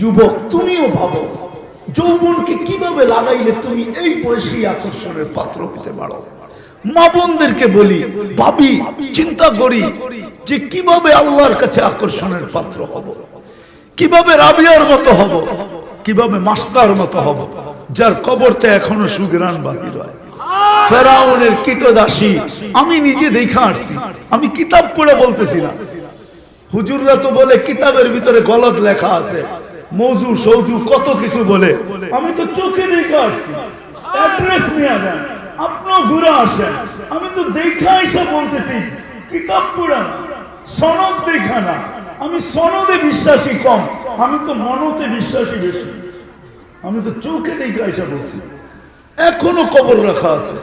যুবক, তুমিও ভাবো, যৌবনকে কীভাবে লাগাইলে তুমি এই বয়সী আকর্ষণের পাত্র হতে পারো? মা বোনদেরকে বলি, ভাবি, চিন্তা করি যে কীভাবে আল্লাহর কাছে আকর্ষণের পাত্র হব? কীভাবে রাবিয়ার মতো হব? কীভাবে মাস্টার মতো হব? যার কবরতে এখনও সুগ্রাণ বাহির হয় ফেরাউনের কীটদাসী, আমি নিজে দেখা আসছি, আমি কিতাব পড়ে বলতেছি না। হুজুররা তো বলে, কিতাবের ভিতরে গলত লেখা আছে। মৌজু, সৌজু, কত কিছু বলে। আমি তো চোখে দেখে আসছি। অ্যাড্রেস নিয়ে যান আপনিও ঘুরে আসেন। আমি তো দেখা এসে বলতেছি, কিতাব পড়া সনদ দেখা না। আমি সনদে বিশ্বাসী কম। আমি তো মনতে বিশ্বাসী বেশি। আমি তো চোখে দেখে এসে বলছি। এখনও কবর রাখা আছে।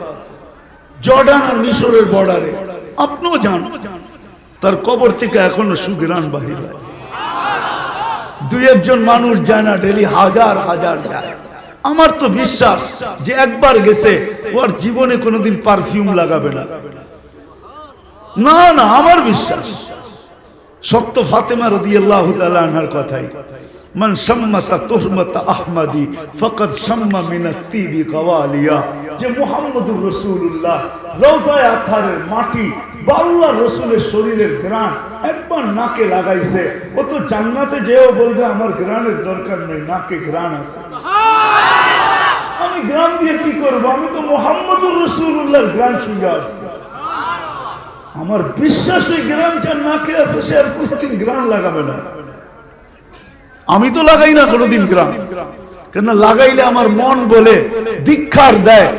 জর্ডান আর মিশরের বর্ডারে আপনিও জান তার কবর থেকে এখনও সুগ্রাণ বাহির হয়। দুই একজন মানুষ যায় না, ডেলি হাজার হাজার যায়। আমার তো বিশ্বাস যে একবার গেছে ওর জীবনে কোনোদিন পারফিউম লাগাবে না। না না, আমার বিশ্বাস। সত্য ফাতেমা রাদিয়াল্লাহু তাআলা আনহার কথাই মাটি বা আল্লাহর রাসূলের শরীরের ঘ্রাণ একবার নাকে লাগাইছে। ও তো জান্নাতে যেও বলবে আমার ঘ্রাণের দরকার নেই নাকে ঘ্রাণ আছে। আমি ঘ্রাণ দিয়ে কি করব? আমি তো মুহাম্মদুর রাসূলুল্লাহর ঘ্রাণ শুনে আসছি আমার বিশ্বাস ওই গ্রাম যার নাকে আছে সে আর কোনোদিন গ্রাম লাগাবে না। আমি তো লাগাই না কোনোদিন গ্রাম কেন লাগাইলে আমার মন বলে দীক্ষার দেয়।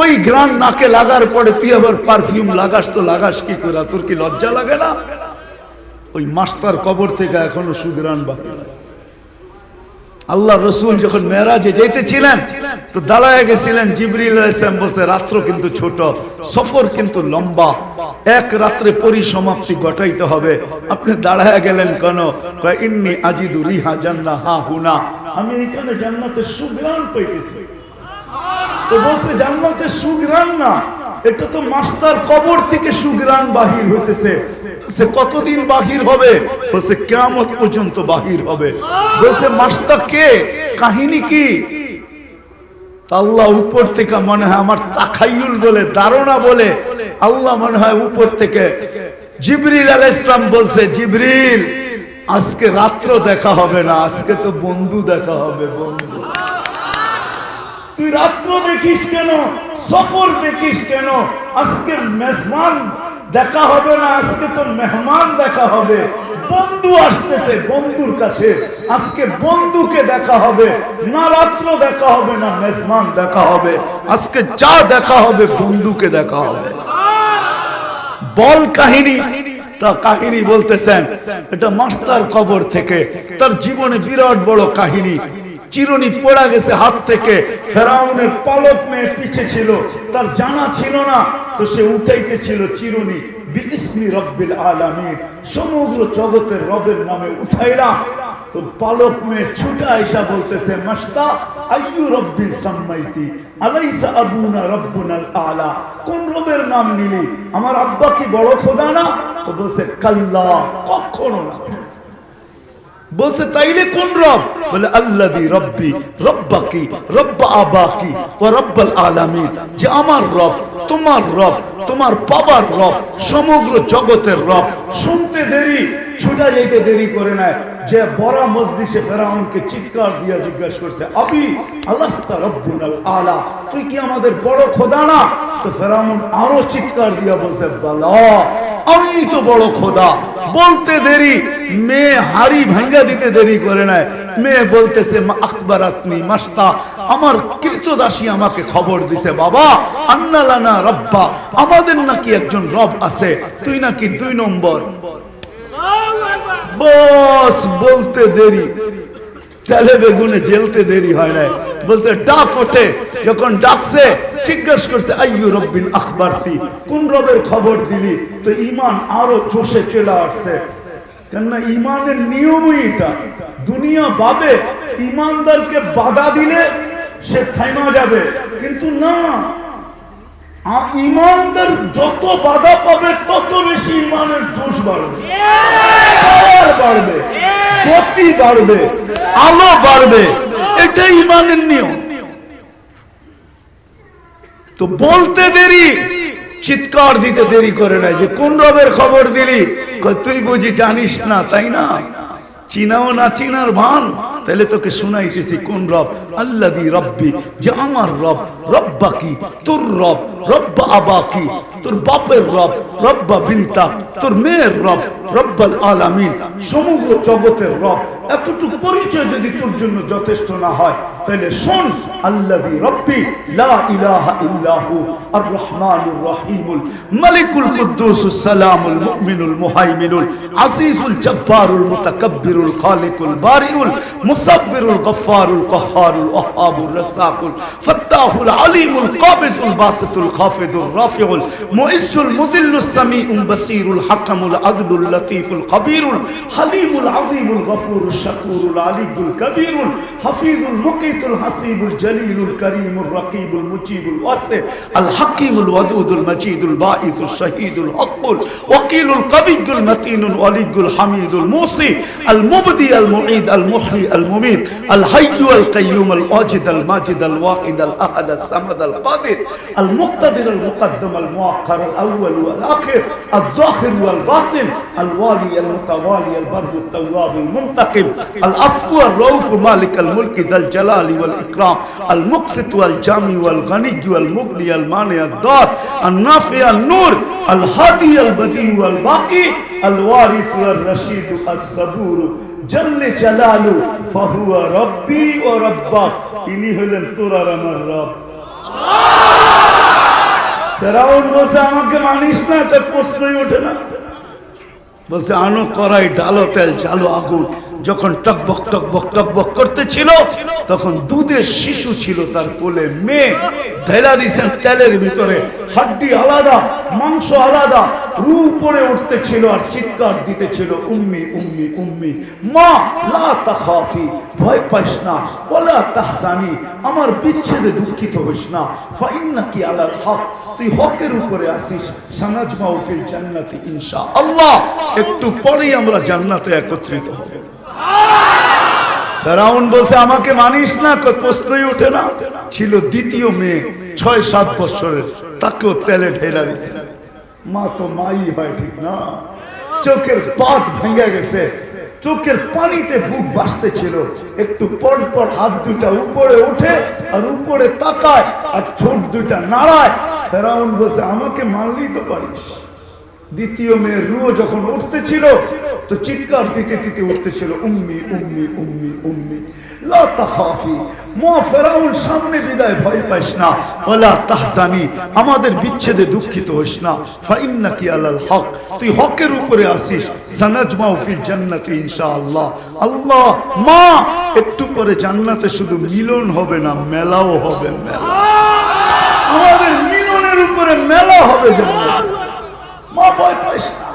ওই গ্রান নাকে লাগার পরে তুই আবার পারফিউম লাগাস তো লাগাস কি করে? তোর কি লজ্জা লাগে না? ওই মাস্টার কবর থেকে এখনও সুগ্রান বাকি নাই। আল্লাহ রসুল যখন মেরাজে যেতেছিলেন, তো দাঁড়ায় গেছিলেন, জিবরিল ইসলাম বলছে, রাত্র কিন্তু ছোট, সফর কিন্তু লম্বা। এক রাত্রে পরিসমাপ্তি ঘটাইতে হবে। আপনি দাঁড়ায় গেলেন কেন? ইন্নি আজিদু রিহা জান্না হা হুনা। আমি এখানে জান্নাতের সুগ্রাণ পাইতেছি। তো বলছে, জান্নাতের সুগ্রাণ না। এটা তো মাস্টার কবর থেকে সুগ্রাণ বাহির হইতেছে। সে কতদিন বাহির হবে? বলছে কেমন পর্যন্ত বাহির হবে। বলছে, মাস্টার কে? কাহিনী কি? আল্লাহ উপর থেকে মনে হয় আমার তাখাইউল বলে, ধারণা বলে। আল্লাহ মনে হয় উপর থেকে। জিবরিল আল ইসলাম বলছে, জিবরিল, আজকে রাত্র দেখা হবে না, আজকে তো বন্ধু দেখা হবে, বন্ধু। তুই রাত্র দেখিস কেন? সফর দেখিস কেন? আজকে মেজবান দেখা হবে না, আজকে তো মেহমান দেখা হবে। বন্ধু আসতেছে বন্ধুর কাছে। আজকে বন্ধুকে দেখা হবে। না রাত্র দেখা হবে, না মেজবান দেখা হবে। আজকে যা দেখা হবে, বন্ধুকে দেখা হবে। বল কাহিনী। তা কাহিনী বলতেছেন, এটা মাস্টার কবর থেকে। তার জীবনে বিরাট বড় কাহিনী। চিরুনি পড়া গেছে হাত থেকে। ফেরাউনের পালক মেয়ে পিছে ছিল, তার জানা ছিল না, তো সে উঠাইতে ছিল চিরুনি। রবের নামে তো পালক মেয়ে ছুটা সাম্মাইতি, আলাইসা আলা। কোন রবের নাম নিলি? আমার আব্বা কি বড় খোদা না? তো বলছে, কাল্লা, কখনো না। বলছে, তাইলে কোন রব? বলে আল্লাদি রব্বি, রব্বাকি, রব্বা আবাকি ও রব্বাল আলামিন। যে আমার রব, তোমার রব, তোমার বাবার রব, সমগ্র জগতের রব। শুনতে দেরি, ছুটা যাইতে দেরি করে নেয়। যে বড় মজলিসে ফেরাউনকে চিৎকার দিয়া জিজ্ঞাসা করছে, আবি, আলাস্তা রব্বুনাল আলা, তুই কি আমাদের বড় খোদা না? তো ফেরাউন আরও চিৎকার দিয়া বলছে, বালা, আমি তো বড় খোদা। বলতে দেরি, মেয়ে হাড়ি ভাঙ্গা দিতে দেরি করে নাই মেয়ে বলতেছে আকবর আতনি মাস্তা, আমার কীর্তদাসী আমাকে খবর দিছে, বাবা। আন্নালানা রব্বা, আমাদের নাকি একজন রব আছে, তুই নাকি দুই নম্বর। বস, বলতে দেরি। তেলে বেগুনে জেলতে দেরি হয় না বলছে, ডাক ওঠে। যখন ডাকছে, জিজ্ঞেস করছে, আইয়ু রব্বিন আখবারতি কোন রবের খবর দিলি? তো ইমান আরও চষে চলে আসছে। কেননা ইমানের নিয়মই এটা। দুনিয়া ভাবে ইমানদারকে বাধা দিলে সে থাইমা যাবে। কিন্তু না ইমানদার যত বাধা পাবে, তত বেশি ইমানের জোশ বাড়বে। বাড়বে আলো বাড়বে, এটাই ইমানের নিয়ম। তো বলতে দেরি, চিৎকার দিতে দেরি করে না যে কোন রবের খবর দিলি? তুই বুঝি জানিস না, তাই না? চিনাও না চিনার ভান, তাহলে তোকে শুনাইতেছি কোন রব? আল্লাদি রব্বি, যে আমার রব রব্বা কি তোর রব, রব্বা আবা কি তোর বাপের রব, রব্বা বিন্তা, তোর মেয়ের রব, রব্বাল আলামিন, সমগ্র জগতের রব। এতটুকু পরিচয় যদি তোর জন্য যথেষ্ট না হয় তাহলে শোন আল্লাহি রব্বি লা ইলাহা ইল্লাহু আর রহমানুর রহিমুল, মালিকুল কুদ্দুসুস সালামুল মুমিনুল মুহাইমিনুল আজিজুল জব্বারুল মুতাকাব্বিরুল খালিকুল বারিউল, মুসাব্বিরুল গফফারুল কহ্হারুল ওয়াহাবুর রাসাকুল ফাত্তাহুল আলিমুল কাবিজুল বাসিতুল খাফিদুর রাফিউল, মুইজ্জুল মুযিল্লুস সামিউল বাসীরুল হাকামুল আদলুল লতীফুল খবীরুল হালিমুল আযীমুল গফুরুল শাকুরুল আলিকুল কবীরুল, হাফিজুল মুকিতুল الملك الحصيب الجليل الكريم الرقيب المجيب الواسع الحكيم الودود المجيد البائث الشهيد الحق وقيل القوي المتين الولي الحميد الموصي المبدي المعيد المحيي المميت الحي القيوم الواجد الماجد الواحد الأحد الصمد القادر المقتدر المقدم المؤخر الأول والآخر الظاهر والباطن الوالي المتوالي البر التواب المنتقم العفو الروف مالك الملك ذا الجلال والإكرام المقسط والجامع والغني والمغني المانع الدار النافع النور الهادي البديع والباقي الوارث والرشيد الصبور جل جلاله فهو ربي وربك ইনি হলেন তোর আর আমার রব ফেরাউন বলছে আমাকে মানিস না তা প্রশ্নই ওঠে না বলছে আনো করাই ডালো তেল চালো আগুন যখন টকবক টকবক টকবক করতেছিল, তখন দুধের শিশু ছিল তার কোলে। মেয়ে ঢেলা দিয়েছেন তেলের ভিতরে। হাড্ডি আলাদা, মাংস আলাদা। রু উপরে উঠতেছিল আর চিৎকার দিতেছিল, উম্মি উম্মি উম্মি, মা, লা তাখাফি, ভয় পাইস না ওলা তাহসানি আমার বিচ্ছেদে দুঃখিত হইস না, ফাইন্নাকি আলাল হক, তুই হকের উপরে আসিস সানাজ মাহফিল জান্নাতি ইনশা আল্লাহ। একটু পরেই আমরা জান্নাতে একত্রিত হব। ফেরাউন বলছে, আমাকে মানিস না প্রশ্নই ওঠে না। ছিল দ্বিতীয় মেয়ে, ছয়, সাত বছরের তাকেও তেলে ঢেলা দিছে। মা তো মাই হয়, ঠিক না? চোখের পাত ভেঙে গেছে। চোখের পানিতে বুক বাসতে ছিল একটু পর পর হাত দুটা উপরে উঠে আর উপরে তাকায় আর ঠোঁট দুটা নাড়ায়। ফেরাউন বলছে, আমাকে মানলেই তো পারিস। দ্বিতীয় মেয়ের রুও যখন উঠতেছিল তো চিৎকার দিতে দিতে উঠতেছিল, উম্মি উম্মি উম্মি উম্মি ভয় পাইস না আমাদের বিচ্ছেদে দুঃখিত ইনশাআল্লাহ, আল্লাহ, মা, একটু পরে জান্নাতে শুধু মিলন হবে না, মেলাও হবে মেলা, আমাদের মিলনের উপরে মেলা হবে মা ভয় পাইস না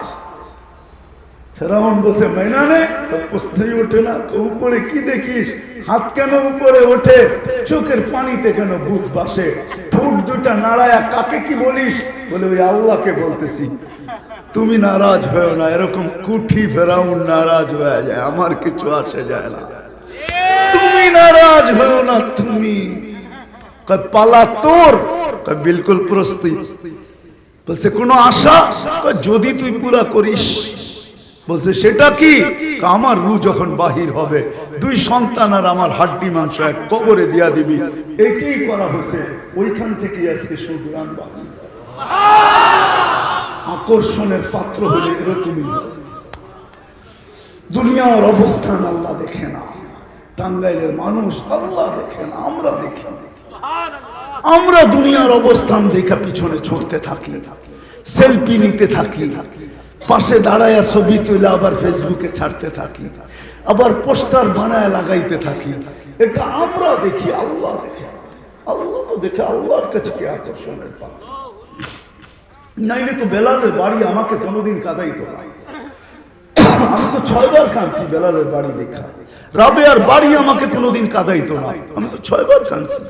ফেরাউন বসে মাইনা নে প্রশ্নই ওঠে না, উপরে কি দেখিস? হাত কেন উপরে ওঠে? চোখের পানিতে কেন বুক বাসে ঠোঁট দুটা নাড়ায়া কাকে কি বলিস? বলে, ওই আল্লাহকে বলতেছি। তুমি নারাজ হয়েও না, এরকম কুঠি ফেরাউন নারাজ হয়ে যায়, আমার কিছু আসে যায় না। তুমি নারাজ হয়েও না, তুমি। পালা তোর? বিলকুল প্রস্তুত। বলছে, কোনো আশা? যদি তুই পুরা করিস। বলছে, সেটা কি? আমার রু যখন বাহির হবে, দুই সন্তান আর আমার হাড্ডি মাংস এক কবরে দিয়া দিবি। এটাই করা হয়েছে। ওইখান থেকে আজকে সুতরাং বাহির। আকর্ষণের পাত্র হলে এরকমই দুনিয়ার অবস্থান আল্লাহ দেখে না। টাঙ্গাইলের মানুষ আল্লাহ দেখে না, আমরা দেখি আমরা দুনিয়ার অবস্থান দেখা পিছনে ছুটতে থাকি। সেলফি নিতে থাকি থাকি। পাশে দাঁড়ায় ছবি তুলে আবার ফেসবুকে ছাড়তে থাকি, আবার পোস্টার বানায় লাগাইতে থাকি। এটা আমরা দেখি, আল্লাহ দেখে। আল্লাহ তো দেখে, আল্লাহর কাছে কে আকর্ষণের নাইলে তো বেলালের বাড়ি আমাকে কোনোদিন কাদাইতো না। আমি তো ছয়বার কাঁদছি বেলালের বাড়ি দেখা। রাবে আর বাড়ি আমাকে কোনোদিন কাদাইতো না। আমি তো ছয়বার কাঁদছি।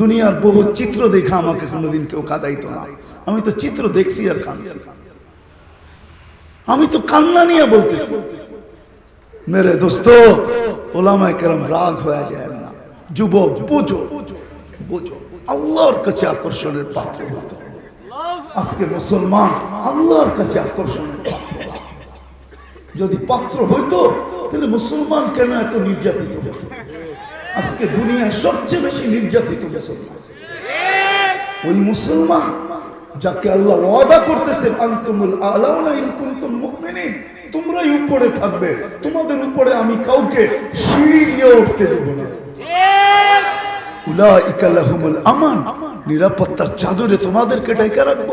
দুনিয়ার বহু চিত্র দেখা আমাকে কোনোদিন কেউ কাদাইতো না। আমি তো চিত্র দেখছি আর কাঁদছি। আমি তো কান্না নিয়ে বলতেছি। মেরে দোস্ত, ওলামায় কেরম রাগ হয়ে যায় না। যুবক, বোঝো বোঝো। আল্লাহর কাছে আকর্ষণের পাত্র। আজকে মুসলমান, আল্লাহর কাছে আকর্ষণের পাত্র। যদি পাত্র হইতো, তাহলে মুসলমান কেন এত নির্যাতিত আজকে দুনিয়ায় সবচেয়ে বেশি নির্যাতিত মুসলমান। ওই মুসলমান যাকে আল্লাহ ওয়াদা করতেছে, আনতুমুল আলাউনা ইন কুনতুম মুমিনিন তোমরাই উপরে থাকবে। তোমাদের উপরে আমি কাউকে সিঁড়ি দিয়ে উঠতে দেব না। উলাইকা লাহুমুল আমান। নিরাপত্তার চাদরে তোমাদেরকে ঢেকে রাখব।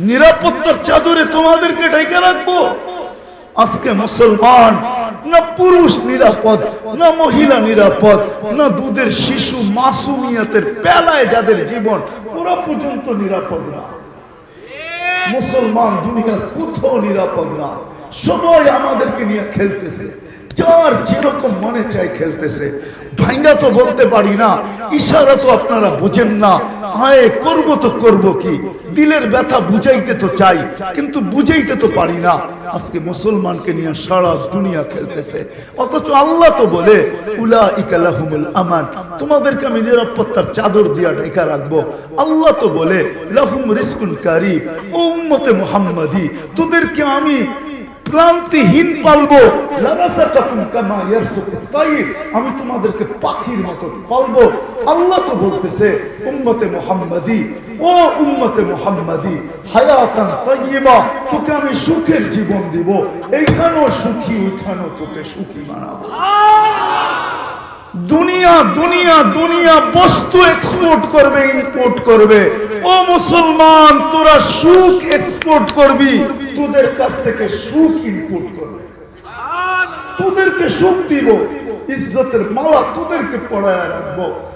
নিরাপত্তার চাদরে তোমাদেরকে ঢেকে রাখব। আজকে মুসলমান, না পুরুষ নিরাপদ, না মহিলা নিরাপদ, না দুধের শিশু, মাসুমিয়াতের পেলায় যাদের জীবন, ওরা পর্যন্ত নিরাপদ না। মুসলমান দুনিয়ার কোথাও নিরাপদ না। সবাই আমাদেরকে নিয়ে খেলতেছে। যার যেরকম মনে চায় খেলতেছে। ভাঙ্গা তো বলতে পারি না, ইশারা তো আপনারা বোঝেন না। হায় করব তো করব কি? দিলের ব্যথা বুঝাইতে তো চাই, কিন্তু বুঝাইতে তো পারি না। আজকে মুসলমানকে নিয়ে সারা দুনিয়া খেলতেছে। অথচ আল্লাহ তো বলে উলা ইকালাহুমুল আমান, তোমাদেরকে আমি নিরাপত্তার চাদর দিয়া ঢেকা রাখব। আল্লাহ তো বলে, লাহুম রিস্কুন কারি ও উম্মতে মুহাম্মাদি, তোদেরকে আমি ক্লান্তিহীন পালবো। আমি তোমাদেরকে পাখির মতো পালবো। আল্লাহ তো বলতেছে, উম্মতে মোহাম্মদি, ও উম্মতে মোহাম্মদি, হায়াতান তাইবা তোকে আমি সুখের জীবন দিব। এইখানেও সুখী, ওইখানেও তোকে সুখী বানাবো। দুনিয়া দুনিয়া দুনিয়া বস্তু এক্সপোর্ট করবে ইম্পোর্ট করবে। ও মুসলমান, তোরা সুখ এক্সপোর্ট করবি, তোদের কাছ থেকে সুখ ইম্পোর্ট করবে। তোদেরকে সুখ দিব, ইজ্জতের মালা তোদেরকে পড়ায় রাখব।